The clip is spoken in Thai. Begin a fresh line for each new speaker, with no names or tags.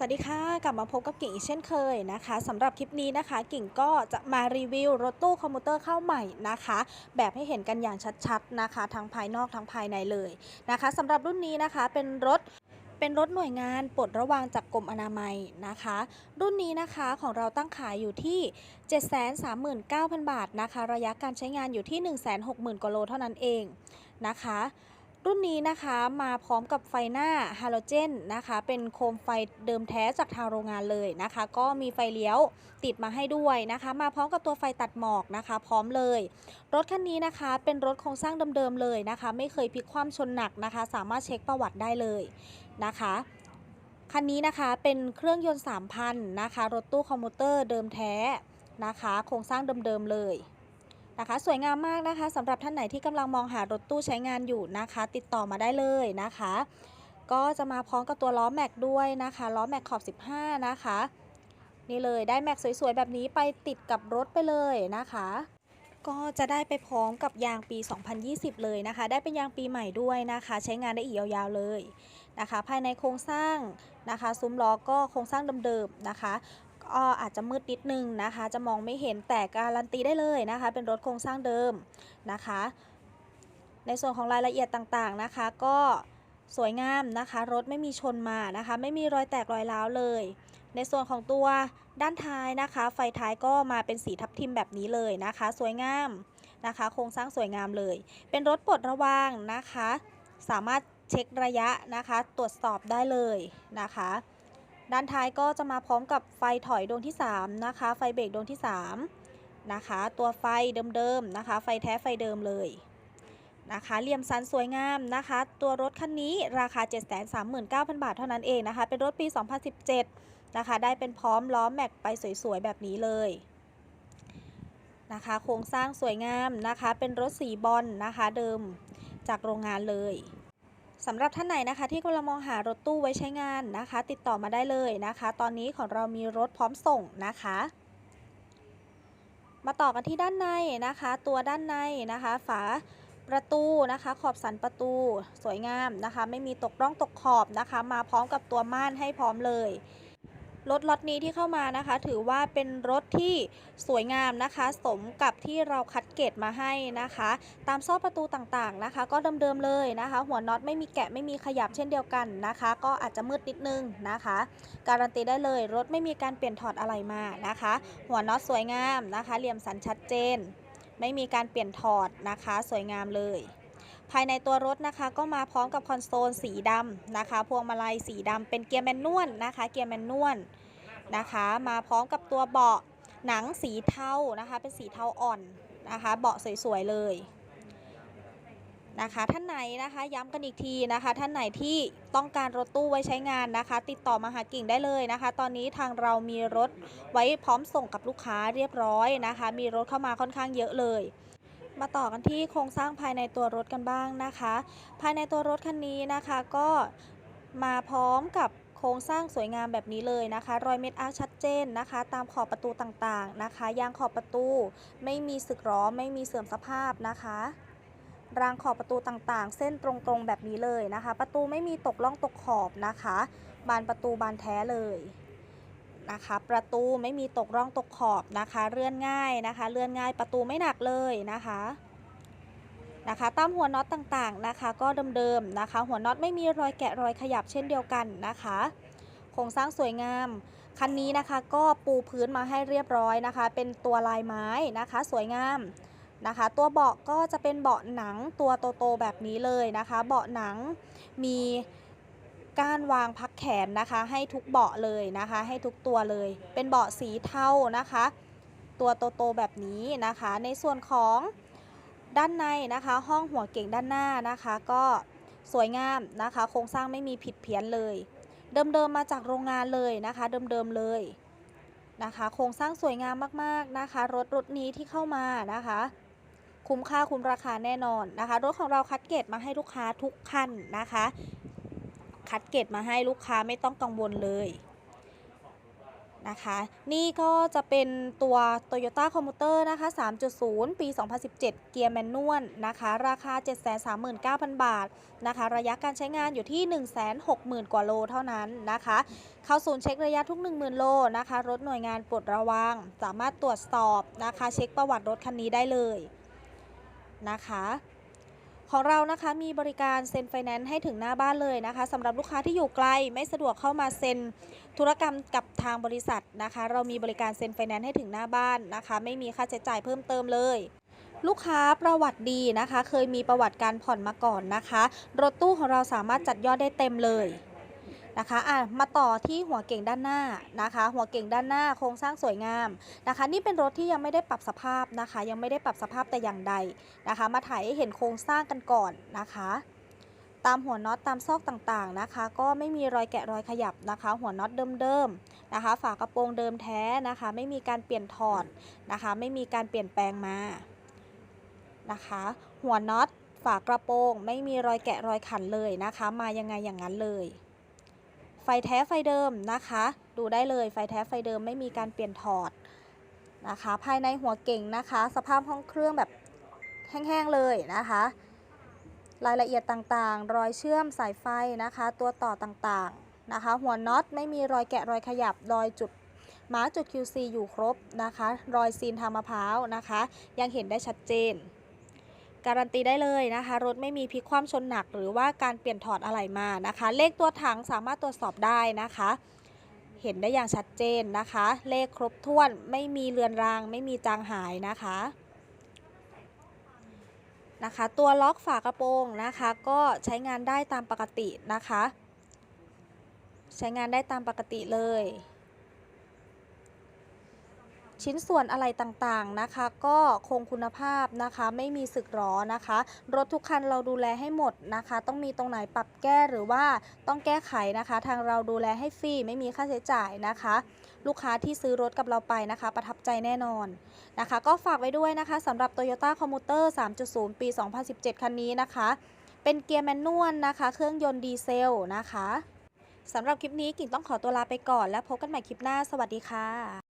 สวัสดีค่ะ กลับมาพบกับกิ่งอีกเช่นเคยนะคะสำหรับคลิปนี้นะคะ กิ่งก็จะมารีวิวรถตู้คอมพิวเตอร์เข้าใหม่นะคะ แบบให้เห็นกันอย่างชัดๆนะคะ ทั้งภายนอกทั้งภายในเลยนะคะสำหรับรุ่นนี้นะคะเป็นรถเป็นรถหน่วยงานปลดระวางจากกรมอนามัยนะคะ รุ่นนี้นะคะของเราตั้งขายอยู่ที่ 739,000 บาทนะคะ ระยะการใช้งานอยู่ที่ 160,000กว่าโลเท่านั้นเองนะคะ รุ่นนี้นะคะมาพร้อมกับไฟหน้าฮาโลเจนนะคะ เป็นโคมไฟเดิมแท้จากทางโรงงานเลยนะคะ ก็มีไฟเลี้ยวติดมาให้ด้วยนะคะ มาพร้อมกับตัวไฟตัดหมอกนะคะ พร้อมเลย รถคันนี้นะคะ เป็นรถโครงสร้างเดิมๆเลยนะคะ ไม่เคยพลิกคว่ำชนหนักนะคะ สามารถเช็คประวัติได้เลยนะคะคันนี้นะคะเป็นเครื่องยนต์ 3,000 นะคะ รถตู้คอมมูเตอร์เดิมแท้นะคะ โครงสร้างเดิมๆเลย นะคะ สวยงามมากนะคะสำหรับท่านไหนที่กำลังมองหารถตู้ใช้งานอยู่นะคะ ติดต่อมาได้เลยนะคะ ก็จะมาพร้อมกับตัวล้อแม็กด้วยนะคะล้อแม็กขอบ 15 นะคะ นี่เลยได้แม็กสวยๆ แบบนี้ไปติดกับรถไปเลยนะคะก็จะได้ไปพร้อมกับยางปี 2020 เลยนะคะ ได้เป็นยางปีใหม่ด้วยนะคะ ใช้งานได้อีกยาวๆเลยนะคะ ภายในโครงสร้างนะคะ ซุ้มล้อก็โครงสร้างเดิมๆนะคะ อาจจะมืดนิดนึงนะคะ จะมองไม่เห็นแต่การันตีได้เลยนะคะ เป็นรถโครงสร้างเดิมนะคะ ในส่วนของรายละเอียดต่างๆนะคะ ก็สวยงามนะคะ รถไม่มีชนมานะคะ ไม่มีรอยแตกรอยร้าวเลย ในส่วนของตัวด้านท้ายนะคะ ไฟท้ายก็มาเป็นสีทับทิมแบบนี้เลยนะคะ สวยงามนะคะ โครงสร้างสวยงามเลย เป็นรถปลดระวางนะคะ สามารถเช็คระยะนะคะ ตรวจสอบได้เลยนะคะ ด้านท้ายก็จะมาพร้อมกับไฟถอยดวงที่ 3 นะคะ ไฟเบรกดวงที่ 3 นะคะ ตัวไฟเดิมๆนะคะ ไฟแท้ไฟเดิมเลยนะคะเหลี่ยมสันสวยงามนะคะ ตัวรถคันนี้ราคา 739,000 บาทเท่านั้นเองนะคะ เป็นรถปี 2017 นะคะ ได้เป็นพร้อมล้อแม็กไปสวยๆ แบบนี้เลยนะคะ โครงสร้างสวยงามนะคะ เป็นรถสีบอลนะคะเดิมจากโรงงานเลย สำหรับท่านไหนนะคะ ที่กำลังมองหารถตู้ไว้ใช้งานนะคะ ติดต่อมาได้เลยนะคะ ตอนนี้ของเรามีรถพร้อมส่งนะคะ มาต่อกันที่ด้านในนะคะ ตัวด้านในนะคะ ฝาประตูนะคะ ขอบสันประตูสวยงามนะคะ ไม่มีตกร่องตกขอบนะคะ มาพร้อมกับตัวม่านให้พร้อมเลย รถล็อตนี้ที่เข้ามานะคะ ถือว่าเป็นรถที่สวยงามนะคะ สมกับที่เราคัดเกรดมาให้นะคะ ตามซอกประตูต่างๆนะคะ ก็เดิมๆเลยนะคะ หัวน็อตไม่มีแกะไม่มีขยับเช่นเดียวกันนะคะ ก็อาจจะมืดนิดนึงนะคะ การันตีได้เลยรถไม่มีการเปลี่ยนถอดอะไรมานะคะ หัวน็อตสวยงามนะคะ เหลี่ยมสันชัดเจน ไม่มีการเปลี่ยนถอดนะคะ สวยงามเลย ภายในตัวรถนะคะ ก็มาพร้อมกับคอนโซลสีดำนะคะ พวงมาลัยสีดำเป็นเกียร์แมนนวลนะคะ เกียร์แมนนวลนะคะ มาพร้อมกับตัวเบาะหนังสีเทานะคะ เป็นสีเทาอ่อนนะคะ เบาะสวยๆเลยนะคะท่านไหนนะคะย้ำกันอีกทีนะคะ ท่านไหนที่ต้องการรถตู้ไว้ใช้งานนะคะ ติดต่อมาหากิ่งได้เลยนะคะ ตอนนี้ทางเรามีรถไว้พร้อมส่งกับลูกค้าเรียบร้อยนะคะ มีรถเข้ามาค่อนข้างเยอะเลย มาต่อกันที่โครงสร้างภายในตัวรถกันบ้างนะคะ ภายในตัวรถคันนี้นะคะก็มาพร้อมกับโครงสร้างสวยงามแบบนี้เลยนะคะ รอยเม็ดอาร์ชัดเจนนะคะ ตามขอบประตูต่างๆนะคะ ยางขอบประตู ไม่มีสึกหรอไม่มีเสื่อมสภาพนะคะ รางขอบประตูต่างๆ เส้นตรงๆแบบนี้เลยนะคะ ประตูไม่มีตกล่องตกขอบนะคะ บานประตูบานแท้เลย นะคะ ประตูไม่มีตกร่องตกขอบนะคะ เลื่อนง่ายนะคะ เลื่อนง่ายประตูไม่หนักเลยนะคะนะคะตามหัวน็อตต่างๆนะคะ ก็เดิมๆนะคะ หัวน็อตไม่มีรอยแกะรอยขยับเช่นเดียวกันนะคะโครงสร้างสวยงามคันนี้นะคะก็ปูพื้นมาให้เรียบร้อยนะคะ เป็นตัวลายไม้นะคะ สวยงามนะคะ ตัวเบาะก็จะเป็นเบาะหนังตัวโตๆแบบนี้เลยนะคะ เบาะหนังมี ก้านวางพักแขนนะคะ ให้ทุกเบาะเลยนะคะ ให้ทุกตัวเลย เป็นเบาะสีเทานะคะ ตัวโตๆแบบนี้นะคะ ในส่วนของด้านในนะคะ ห้องหัวเก่งด้านหน้านะคะ ก็สวยงามนะคะ โครงสร้างไม่มีผิดเพี้ยนเลย เดิมๆมาจากโรงงานเลยนะคะ เดิมๆเลยนะคะ โครงสร้างสวยงามมากๆนะคะ รถรถนี้ที่เข้ามานะคะ คุ้มค่าคุ้มราคาแน่นอนนะคะ รถของเราคัดเกรดมาให้ลูกค้าทุกคันนะคะ คัดเกรดมาให้ลูกค้าไม่ต้องกังวลเลยนะคะ นี่ก็จะเป็นตัว Toyota Commuter นะคะ 3.0 ปี 2017 เกียร์แมนนวลนะคะ ราคา 739,000 บาทนะคะ ระยะการใช้งานอยู่ที่ 160,000 กว่าโลเท่านั้นนะคะ เข้าศูนย์เช็คระยะทุก 10,000 โลนะคะ รถหน่วยงานปลดระวัง สามารถตรวจสอบนะคะ เช็คประวัติรถคันนี้ได้เลยนะคะ ของเรานะคะมีบริการเซ็นไฟแนนซ์ให้ถึงหน้าบ้านเลยนะคะสำหรับลูกค้าที่อยู่ไกลไม่สะดวกเข้ามาเซ็นธุรกรรมกับทางบริษัทนะคะ เรามีบริการเซ็นไฟแนนซ์ให้ถึงหน้าบ้านนะคะ ไม่มีค่าใช้จ่ายเพิ่มเติมเลยลูกค้าประวัติดีนะคะ เคยมีประวัติการผ่อนมาก่อนนะคะ รถตู้ของเราสามารถจัดยอดได้เต็มเลย นะคะอะมาต่อที่หัวเก่งด้านหน้านะคะ หัวเก่งด้านหน้าโครงสร้างสวยงามนะคะ นี่เป็นรถที่ยังไม่ได้ปรับสภาพนะคะ ยังไม่ได้ปรับสภาพแต่อย่างใดนะคะ มาถ่ายให้เห็นโครงสร้างกันก่อนนะคะตามหัวน็อตตามซอกต่างๆนะคะ ก็ไม่มีรอยแกะรอยขยับนะคะ หัวน็อตเดิมๆนะคะ ฝากระโปรงเดิมแท้นะคะ ไม่มีการเปลี่ยนถอดนะคะ ไม่มีการเปลี่ยนแปลงมานะคะ หัวน็อตฝากระโปรง ไม่มีรอยแกะรอยขันเลยนะคะ มายังไงอย่างนั้นเลย ฟแท้ไฟเดิมนะคะ ดูได้เลยไฟแท้ไฟเดิมไม่มีการเปลี่ยนถอดนะคะ ภายในหัวเก่งนะคะ สภาพห้องเครื่องแบบแห้งๆเลยนะคะ รายละเอียดต่างๆ รอยเชื่อมสายไฟนะคะ ตัวต่อต่างๆนะคะ หัวน็อตไม่มีรอยแกะรอยขยับรอยจุดมาร์จุด QC อยู่ครบนะคะ รอยซีนทางมะพร้าวนะคะ ยังเห็นได้ชัดเจน การันตีได้เลยนะคะ รถไม่มีพลิกคว่ำชนหนัก หรือว่าการเปลี่ยนถอดอะไรมานะคะ เลขตัวถังสามารถตรวจสอบได้นะคะ เห็นได้อย่างชัดเจนนะคะ เลขครบถ้วนไม่มีเลือนราง ไม่มีจางหายนะคะนะคะ ตัวล็อกฝากระโปรงนะคะ ก็ใช้งานได้ตามปกตินะคะ ใช้งานได้ตามปกติเลย ชิ้นส่วนอะไรต่างๆนะคะ ก็คงคุณภาพนะคะ ไม่มีสึกหรอนะคะ รถทุกคันเราดูแลให้หมดนะคะ ต้องมีตรงไหนปรับแก้หรือว่าต้องแก้ไขนะคะ ทางเราดูแลให้ฟรีไม่มีค่าใช้จ่ายนะคะ ลูกค้าที่ซื้อรถกับเราไปนะคะ ประทับใจแน่นอนนะคะ ก็ฝากไว้ด้วยนะคะสำหรับ Toyota Commuter 3.0 ปี 2017 คันนี้นะคะ เป็นเกียร์แมนนวลนะคะ เครื่องยนต์ดีเซลนะคะสำหรับคลิปนี้กิ่งต้องขอตัวลาไปก่อน แล้วพบกันใหม่คลิปหน้า สวัสดีค่ะ